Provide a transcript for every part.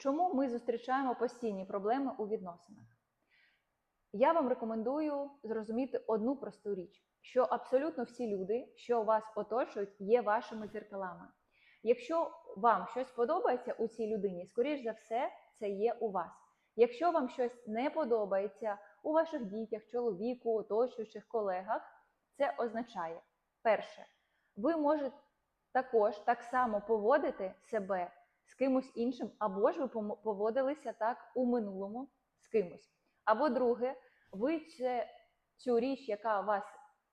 Чому ми зустрічаємо постійні проблеми у відносинах? Я вам рекомендую зрозуміти одну просту річ: що абсолютно всі люди, що вас оточують, є вашими дзеркалами. Якщо вам щось подобається у цій людині, скоріш за все, це є у вас. Якщо вам щось не подобається у ваших дітях, чоловіку, оточуючих колегах, це означає, перше, ви можете також так само поводити себе з кимось іншим, або ж ви поводилися так у минулому з кимось. Або друге, ви це, цю річ, яка вас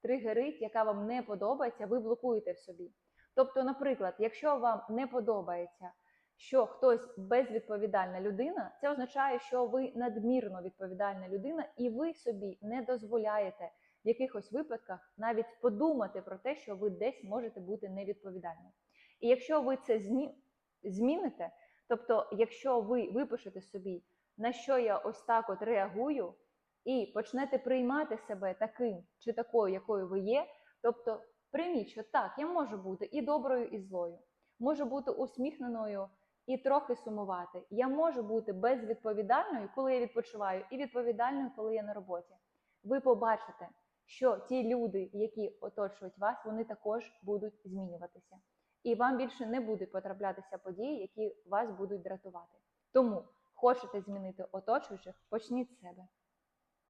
тригерить, яка вам не подобається, ви блокуєте в собі. Тобто, наприклад, якщо вам не подобається, що хтось безвідповідальна людина, це означає, що ви надмірно відповідальна людина, і ви собі не дозволяєте в якихось випадках навіть подумати про те, що ви десь можете бути невідповідальним. І якщо ви це зні- зміните, тобто, якщо ви випишете собі, на що я ось так от реагую, і почнете приймати себе таким чи такою, якою ви є, тобто прийміть, що так, я можу бути і доброю, і злою, можу бути усміхненою і трохи сумувати. Я можу бути безвідповідальною, коли я відпочиваю, і відповідальною, коли я на роботі. Ви побачите, що ті люди, які оточують вас, вони також будуть змінюватися. І вам більше не будуть потраплятися події, які вас будуть дратувати. Тому хочете змінити оточуючих, почніть з себе.